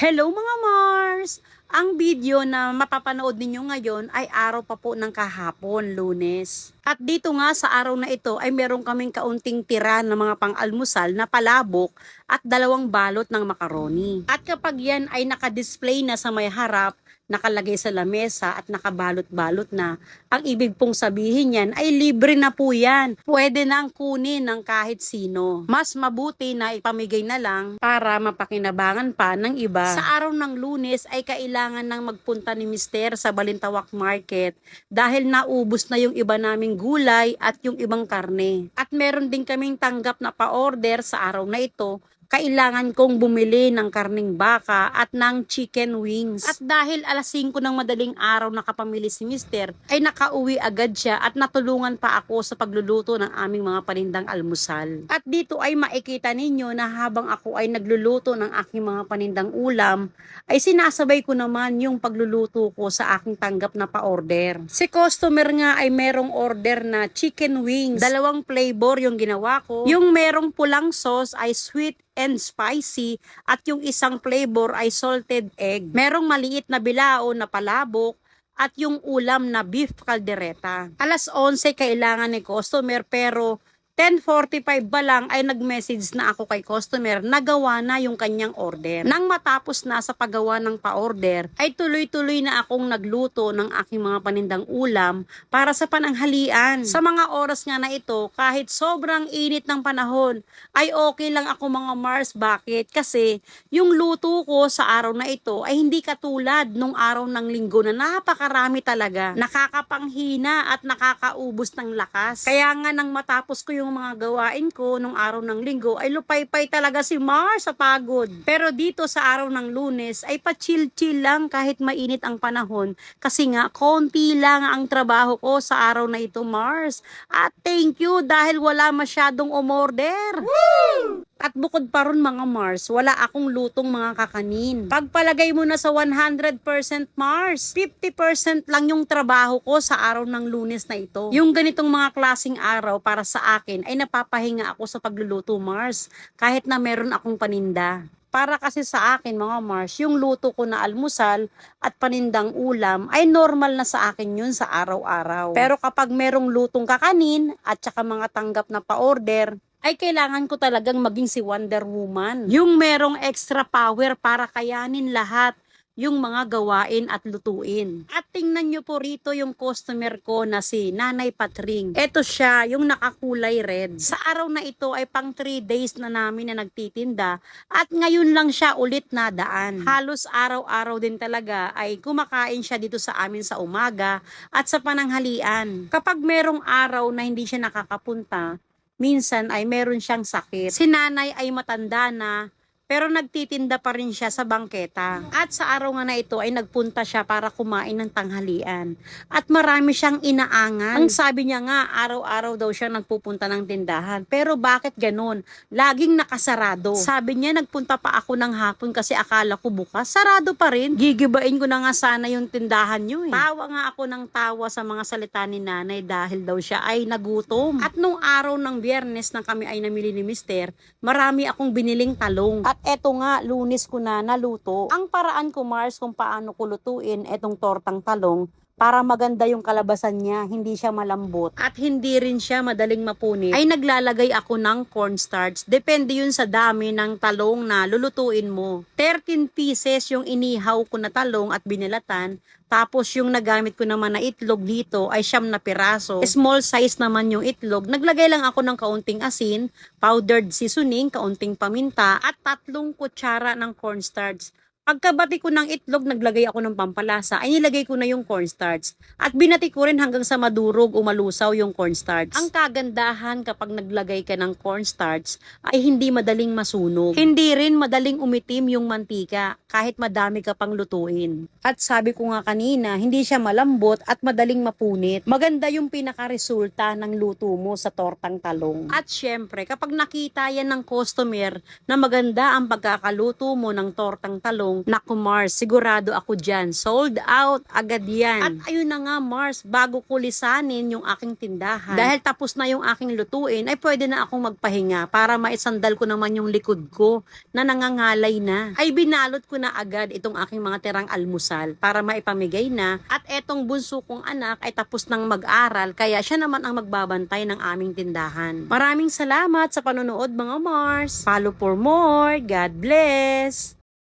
Hello mga Mars! Ang video na mapapanood ninyo ngayon ay araw pa po ng kahapon, lunes. At dito nga sa araw na ito ay meron kaming kaunting tira ng mga pang-almusal na palabok at dalawang balot ng makaroni. At kapag yan ay nakadisplay na sa may harap, nakalagay sa lamesa at nakabalot-balot na, ang ibig pong sabihin yan ay libre na po yan. Pwede nang kunin ng kahit sino. Mas mabuti na ipamigay na lang para mapakinabangan pa ng iba. Sa araw ng lunes ay kailangan nang magpunta ni Mister sa Balintawak Market dahil naubos na yung iba naming gulay at yung ibang karne. At meron din kaming tanggap na pa-order sa araw na ito kailangan kong bumili ng karning baka at ng chicken wings. At dahil alas 5 ng madaling araw nakapamili si Mister, ay nakauwi agad siya at natulungan pa ako sa pagluluto ng aming mga panindang almusal. At dito ay makikita ninyo na habang ako ay nagluluto ng aking mga panindang ulam, ay sinasabay ko naman yung pagluluto ko sa aking tanggap na pa-order. Si customer nga ay merong order na chicken wings. Dalawang flavor yung ginawa ko. Yung merong pulang sauce ay sweet and spicy at yung isang flavor ay salted egg. Merong maliit na bilao na palabok at yung ulam na beef caldereta. Alas 11 kailangan ni customer pero 10.45 ba lang ay nag-message na ako kay customer nagawa na yung kanyang order. Nang matapos na sa paggawa ng pa-order, ay tuloy-tuloy na akong nagluto ng aking mga panindang ulam para sa pananghalian. Sa mga oras nga na ito, kahit sobrang init ng panahon, ay okay lang ako mga Mars. Bakit? Kasi yung luto ko sa araw na ito ay hindi katulad nung araw ng linggo na napakarami talaga. Nakakapanghina at nakakaubos ng lakas. Kaya nga nang matapos ko yung mga gawain ko nung araw ng linggo ay lupay-pay talaga si Mars sa pagod. Pero dito sa araw ng lunes ay pa-chill-chill lang kahit mainit ang panahon kasi nga konti lang ang trabaho ko sa araw na ito Mars. At thank you dahil wala masyadong umorder. At bukod pa ron mga Mars, wala akong lutong mga kakanin. Pagpalagay mo na sa 100% Mars, 50% lang yung trabaho ko sa araw ng lunes na ito. Yung ganitong mga klasing araw para sa akin ay napapahinga ako sa pagluluto Mars kahit na meron akong paninda. Para kasi sa akin mga Mars, yung luto ko na almusal at panindang ulam ay normal na sa akin yun sa araw-araw. Pero kapag merong lutong kakanin at saka mga tanggap na pa-order, ay kailangan ko talagang maging si Wonder Woman. Yung merong extra power para kayanin lahat yung mga gawain at lutuin. At tingnan nyo po rito yung customer ko na si Nanay Patring. Ito siya, yung nakakulay red. Sa araw na ito ay pang 3 days na namin na nagtitinda at ngayon lang siya ulit nadaan. Halos araw-araw din talaga ay kumakain siya dito sa amin sa umaga at sa pananghalian. Kapag merong araw na hindi siya nakakapunta, minsan ay meron siyang sakit. Si nanay ay matanda na, pero nagtitinda pa rin siya sa bangketa. At sa araw nga na ito ay nagpunta siya para kumain ng tanghalian. At marami siyang inaangan. Ang sabi niya nga, araw-araw daw siya nagpupunta ng tindahan. Pero bakit ganun? Laging nakasarado. Sabi niya, nagpunta pa ako ng hapon kasi akala ko bukas. Sarado pa rin. Gigibain ko na nga sana yung tindahan niyo eh. Tawa nga ako ng tawa sa mga salita ni nanay dahil daw siya ay nagutom. At nung araw ng biyernes na kami ay namili ni mister, marami akong biniling talong. At eto nga, lunis ko na naluto. Ang paraan ko, Mars, kung paano ko lutuin etong tortang talong para maganda yung kalabasan niya, hindi siya malambot at hindi rin siya madaling mapunit, ay naglalagay ako ng cornstarch. Depende yun sa dami ng talong na lulutuin mo. 13 pieces yung inihaw ko na talong at binilatan, tapos yung nagamit ko naman na itlog dito ay siyam na piraso. Small size naman yung itlog. Naglagay lang ako ng kaunting asin, powdered seasoning, kaunting paminta, at tatlong kutsara ng cornstarch. Pagkabati ko ng itlog, naglagay ako ng pampalasa, ay nilagay ko na yung cornstarch. At binati ko rin hanggang sa madurog o malusaw yung cornstarch. Ang kagandahan kapag naglagay ka ng cornstarch ay hindi madaling masunog. Hindi rin madaling umitim yung mantika kahit madami ka pang lutuin. At sabi ko nga kanina, hindi siya malambot at madaling mapunit. Maganda yung pinakaresulta ng luto mo sa tortang talong. At syempre, kapag nakita yan ng customer na maganda ang pagkakaluto mo ng tortang talong, mo. Naku Mars, sigurado ako dyan. Sold out agad yan. At ayun na nga Mars, bago ko lisanin yung aking tindahan. Dahil tapos na yung aking lutuin, ay pwede na akong magpahinga para maisandal ko naman yung likod ko na nangangalay na. Ay binalot ko na agad itong aking mga tirang almusal para maipamigay na. At etong bunso kong anak ay tapos nang mag-aral kaya siya naman ang magbabantay ng aming tindahan. Maraming salamat sa panonood mga Mars. Follow for more. God bless.